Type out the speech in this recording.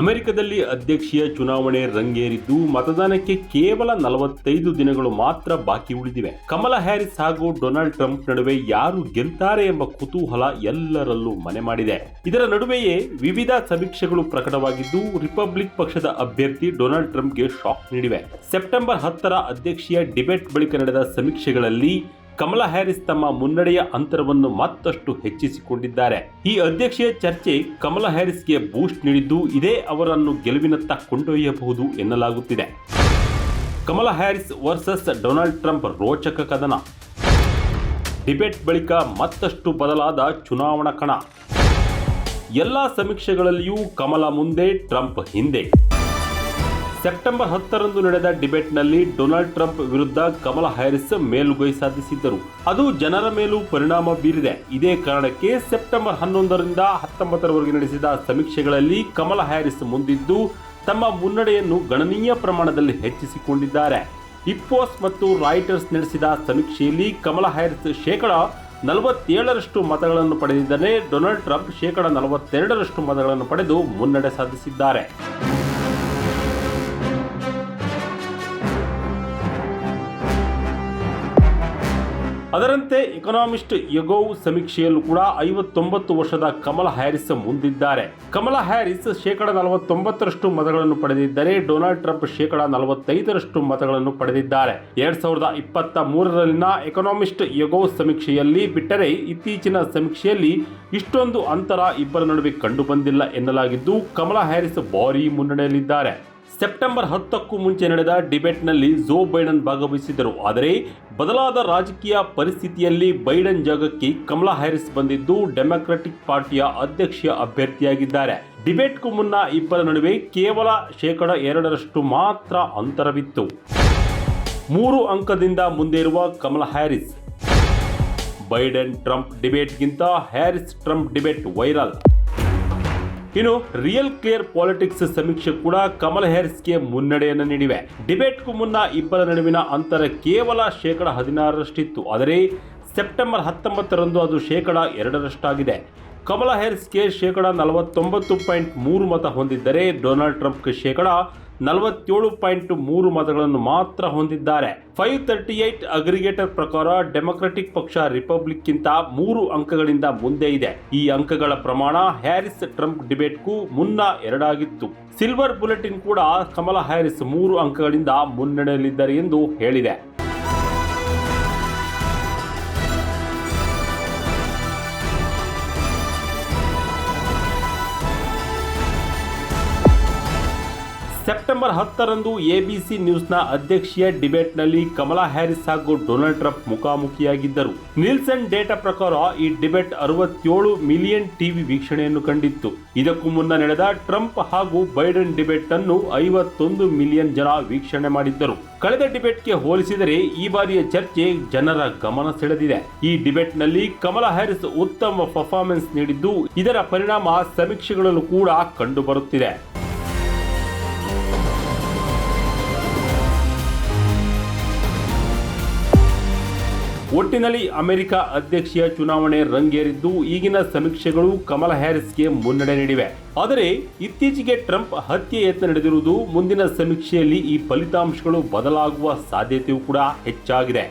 ಅಮೆರಿಕದಲ್ಲಿ ಅಧ್ಯಕ್ಷೀಯ ಚುನಾವಣೆ ರಂಗೇರಿದ್ದು ಮತದಾನಕ್ಕೆ ಕೇವಲ ನಲವತ್ತೈದು ದಿನಗಳು ಮಾತ್ರ ಬಾಕಿ ಉಳಿದಿವೆ. ಕಮಲಾ ಹ್ಯಾರಿಸ್ ಹಾಗೂ ಡೊನಾಲ್ಡ್ ಟ್ರಂಪ್ ನಡುವೆ ಯಾರು ಗೆಲ್ತಾರೆ ಎಂಬ ಕುತೂಹಲ ಎಲ್ಲರಲ್ಲೂ ಮನೆ ಮಾಡಿದೆ. ಇದರ ನಡುವೆಯೇ ವಿವಿಧ ಸಮೀಕ್ಷೆಗಳು ಪ್ರಕಟವಾಗಿದ್ದು ರಿಪಬ್ಲಿಕ್ ಪಕ್ಷದ ಅಭ್ಯರ್ಥಿ ಡೊನಾಲ್ಡ್ ಟ್ರಂಪ್ಗೆ ಶಾಕ್ ನೀಡಿವೆ. ಸೆಪ್ಟೆಂಬರ್ ಹತ್ತರ ಅಧ್ಯಕ್ಷೀಯ ಡಿಬೇಟ್ ಬಳಿಕ ನಡೆದ ಸಮೀಕ್ಷೆಗಳಲ್ಲಿ ಕಮಲಾ ಹ್ಯಾರಿಸ್ ತಮ್ಮ ಮುನ್ನಡೆಯ ಅಂತರವನ್ನು ಮತ್ತಷ್ಟು ಹೆಚ್ಚಿಸಿಕೊಂಡಿದ್ದಾರೆ. ಈ ಅಧ್ಯಕ್ಷೀಯ ಚರ್ಚೆ ಕಮಲಾ ಹ್ಯಾರಿಸ್ಗೆ ಬೂಸ್ಟ್ ನೀಡಿದ್ದು ಇದೇ ಅವರನ್ನು ಗೆಲುವಿನತ್ತ ಕೊಂಡೊಯ್ಯಬಹುದು ಎನ್ನಲಾಗುತ್ತಿದೆ. Kamala Harris versus Donald Trump ರೋಚಕ ಕದನ. ಡಿಬೇಟ್ ಬಳಿಕ ಮತ್ತಷ್ಟು ಬದಲಾದ ಚುನಾವಣಾ ಕಣ. ಎಲ್ಲ ಸಮೀಕ್ಷೆಗಳಲ್ಲಿಯೂ ಕಮಲ ಮುಂದೆ, ಟ್ರಂಪ್ ಹಿಂದೆ. ಸೆಪ್ಟೆಂಬರ್ ಹತ್ತರಂದು ನಡೆದ ಡಿಬೇಟ್ನಲ್ಲಿ ಡೊನಾಲ್ಡ್ ಟ್ರಂಪ್ ವಿರುದ್ಧ ಕಮಲ ಹ್ಯಾರಿಸ್ ಮೇಲುಗೈ ಸಾಧಿಸಿದ್ದರು. ಅದು ಜನರ ಮೇಲೂ ಪರಿಣಾಮ ಬೀರಿದೆ. ಇದೇ ಕಾರಣಕ್ಕೆ ಸೆಪ್ಟೆಂಬರ್ ಹನ್ನೊಂದರಿಂದ ಹತ್ತೊಂಬತ್ತರವರೆಗೆ ನಡೆಸಿದ ಸಮೀಕ್ಷೆಗಳಲ್ಲಿ ಕಮಲ ಹ್ಯಾರಿಸ್ ಮುಂದಿದ್ದು, ತಮ್ಮ ಮುನ್ನಡೆಯನ್ನು ಗಣನೀಯ ಪ್ರಮಾಣದಲ್ಲಿ ಹೆಚ್ಚಿಸಿಕೊಂಡಿದ್ದಾರೆ. ಇಪ್ಪೋಸ್ ಮತ್ತು ರಾಯ್ಟರ್ಸ್ ನಡೆಸಿದ ಸಮೀಕ್ಷೆಯಲ್ಲಿ ಕಮಲ ಹ್ಯಾರಿಸ್ ಶೇಕಡ ನಲವತ್ತೇಳರಷ್ಟು ಮತಗಳನ್ನು ಪಡೆದಿದ್ದರೆ ಡೊನಾಲ್ಡ್ ಟ್ರಂಪ್ ಶೇಕಡ ನಲವತ್ತೆರಡರಷ್ಟು ಮತಗಳನ್ನು ಪಡೆದು ಮುನ್ನಡೆ ಸಾಧಿಸಿದ್ದಾರೆ. ಅದರಂತೆ ಎಕನಾಮಿಸ್ಟ್ ಯಗೋವ್ ಸಮೀಕ್ಷೆಯಲ್ಲೂ ಕೂಡ ಐವತ್ತೊಂಬತ್ತು ವರ್ಷದ ಕಮಲಾ ಹ್ಯಾರಿಸ್ ಮುಂದಿದ್ದಾರೆ. ಕಮಲಾ ಹ್ಯಾರಿಸ್ ಶೇಕಡ ನಲವತ್ತೊಂಬತ್ತರಷ್ಟು ಮತಗಳನ್ನು ಪಡೆದಿದ್ದರೆ ಡೊನಾಲ್ಡ್ ಟ್ರಂಪ್ ಶೇಕಡ ನಲವತ್ತೈದರಷ್ಟು ಮತಗಳನ್ನು ಪಡೆದಿದ್ದಾರೆ. ಎರಡ್ ಸಾವಿರದ ಇಪ್ಪತ್ತ ಮೂರರಲ್ಲಿನ ಎಕನಾಮಿಸ್ಟ್ ಯಗೋವ್ ಸಮೀಕ್ಷೆಯಲ್ಲಿ ಬಿಟ್ಟರೆ ಇತ್ತೀಚಿನ ಸಮೀಕ್ಷೆಯಲ್ಲಿ ಇಷ್ಟೊಂದು ಅಂತರ ಇಬ್ಬರ ನಡುವೆ ಕಂಡುಬಂದಿಲ್ಲ ಎನ್ನಲಾಗಿದ್ದು, ಕಮಲಾ ಹ್ಯಾರಿಸ್ ಭಾರೀ ಮುನ್ನಡೆಯಲ್ಲಿದ್ದಾರೆ. ಸೆಪ್ಟೆಂಬರ್ ಹತ್ತಕ್ಕೂ ಮುಂಚೆ ನಡೆದ ಡಿಬೇಟ್ನಲ್ಲಿ ಜೋ ಬೈಡನ್ ಭಾಗವಹಿಸಿದ್ದರು. ಆದರೆ ಬದಲಾದ ರಾಜಕೀಯ ಪರಿಸ್ಥಿತಿಯಲ್ಲಿ ಬೈಡನ್ ಜಾಗಕ್ಕೆ ಕಮಲಾ ಹ್ಯಾರಿಸ್ ಬಂದಿದ್ದು ಡೆಮಾಕ್ರೆಟಿಕ್ ಪಾರ್ಟಿಯ ಅಧ್ಯಕ್ಷೀಯ ಅಭ್ಯರ್ಥಿಯಾಗಿದ್ದಾರೆ. ಡಿಬೇಟ್ಗೂ ಮುನ್ನ ಇಬ್ಬರ ನಡುವೆ ಕೇವಲ ಶೇಕಡ ಎರಡರಷ್ಟು ಮಾತ್ರ ಅಂತರವಿತ್ತು. ಮೂರು ಅಂಕದಿಂದ ಮುಂದೆ ಇರುವ ಕಮಲಾ ಹ್ಯಾರಿಸ್. ಬೈಡನ್ ಟ್ರಂಪ್ ಡಿಬೇಟ್ಗಿಂತ ಹ್ಯಾರಿಸ್ ಟ್ರಂಪ್ ಡಿಬೇಟ್ ವೈರಲ್. ಇನ್ನು ರಿಯಲ್ ಕ್ಲಿಯರ್ ಪಾಲಿಟಿಕ್ಸ್ ಸಮೀಕ್ಷೆ ಕೂಡ ಕಮಲ್ ಹ್ಯಾರಿಸ್ಗೆ ಮುನ್ನಡೆಯನ್ನು ನೀಡಿವೆ. ಡಿಬೇಟ್ಗೂ ಮುನ್ನ ಇಬ್ಬರ ನಡುವಿನ ಅಂತರ ಕೇವಲ ಶೇಕಡ ಹದಿನಾರರಷ್ಟಿತ್ತು. ಆದರೆ ಸೆಪ್ಟೆಂಬರ್ ಹತ್ತೊಂಬತ್ತರಂದು ಅದು ಶೇಕಡ ಎರಡರಷ್ಟಾಗಿದೆ. ಕಮಲಾ ಹ್ಯಾರಿಸ್ಗೆ ಶೇಕಡ ನಲವತ್ತೊಂಬತ್ತು ಪಾಯಿಂಟ್ ಮೂರು ಮತ ಹೊಂದಿದ್ದರೆ ಡೊನಾಲ್ಡ್ ಟ್ರಂಪ್ಗೆ ಶೇಕಡ ನಲವತ್ತೇಳು ಪಾಯಿಂಟ್ ಮೂರು ಮತಗಳನ್ನು ಮಾತ್ರ ಹೊಂದಿದ್ದಾರೆ. ಫೈವ್ ತರ್ಟಿ ಏಟ್ ಅಗ್ರಿಗೇಟರ್ ಪ್ರಕಾರ ಡೆಮೊಕ್ರೆಟಿಕ್ ಪಕ್ಷ ರಿಪಬ್ಲಿಕ್ಗಿಂತ ಮೂರು ಅಂಕಗಳಿಂದ ಮುಂದೆ ಇದೆ. ಈ ಅಂಕಗಳ ಪ್ರಮಾಣ ಹ್ಯಾರಿಸ್ ಟ್ರಂಪ್ ಡಿಬೇಟ್ಗೂ ಮುನ್ನ ಎರಡಾಗಿತ್ತು. ಸಿಲ್ವರ್ ಬುಲೆಟಿನ್ ಕೂಡ ಕಮಲಾ ಹ್ಯಾರಿಸ್ ಮೂರು ಅಂಕಗಳಿಂದ ಮುನ್ನಡೆಯಲಿದ್ದಾರೆ ಎಂದು ಹೇಳಿದೆ. ಸೆಪ್ಟೆಂಬರ್ ಹತ್ತರಂದು ಎಬಿಸಿ ನ್ಯೂಸ್ನ ಅಧ್ಯಕ್ಷೀಯ ಡಿಬೇಟ್ನಲ್ಲಿ ಕಮಲಾ ಹ್ಯಾರಿಸ್ ಹಾಗೂ ಡೊನಾಲ್ಡ್ ಟ್ರಂಪ್ ಮುಖಾಮುಖಿಯಾಗಿದ್ದರು. ನಿಲ್ಸನ್ ಡೇಟಾ ಪ್ರಕಾರ ಈ ಡಿಬೇಟ್ ಅರವತ್ತೇಳು ಮಿಲಿಯನ್ ಟಿವಿ ವೀಕ್ಷಣೆಯನ್ನು ಕಂಡಿತ್ತು. ಇದಕ್ಕೂ ಮುನ್ನ ನಡೆದ ಟ್ರಂಪ್ ಹಾಗೂ ಬೈಡನ್ ಡಿಬೇಟ್ ಅನ್ನು ಐವತ್ತೊಂದು ಮಿಲಿಯನ್ ಜನ ವೀಕ್ಷಣೆ ಮಾಡಿದ್ದರು. ಕಳೆದ ಡಿಬೇಟ್ಗೆ ಹೋಲಿಸಿದರೆ ಈ ಬಾರಿಯ ಚರ್ಚೆ ಜನರ ಗಮನ ಸೆಳೆದಿದೆ. ಈ ಡಿಬೇಟ್ನಲ್ಲಿ ಕಮಲಾ ಹ್ಯಾರಿಸ್ ಉತ್ತಮ ಪರ್ಫಾರ್ಮೆನ್ಸ್ ನೀಡಿದ್ದು, ಇದರ ಪರಿಣಾಮ ಸಮೀಕ್ಷೆಗಳಲ್ಲೂ ಕೂಡ ಕಂಡುಬರುತ್ತಿದೆ. ಒಟ್ಟಿನಲ್ಲಿ ಅಮೆರಿಕ ಅಧ್ಯಕ್ಷೀಯ ಚುನಾವಣೆ ರಂಗೇರಿದ್ದು ಈಗಿನ ಸಮೀಕ್ಷೆಗಳು ಕಮಲಾ ಹ್ಯಾರಿಸ್ಗೆ ಮುನ್ನಡೆ ನೀಡಿವೆ. ಆದರೆ ಇತ್ತೀಚೆಗೆ ಟ್ರಂಪ್ ಹತ್ಯೆ ಯತ್ನ ನಡೆದಿರುವುದು ಮುಂದಿನ ಸಮೀಕ್ಷೆಯಲ್ಲಿ ಈ ಫಲಿತಾಂಶಗಳು ಬದಲಾಗುವ ಸಾಧ್ಯತೆಯೂ ಕೂಡ ಹೆಚ್ಚಾಗಿದೆ.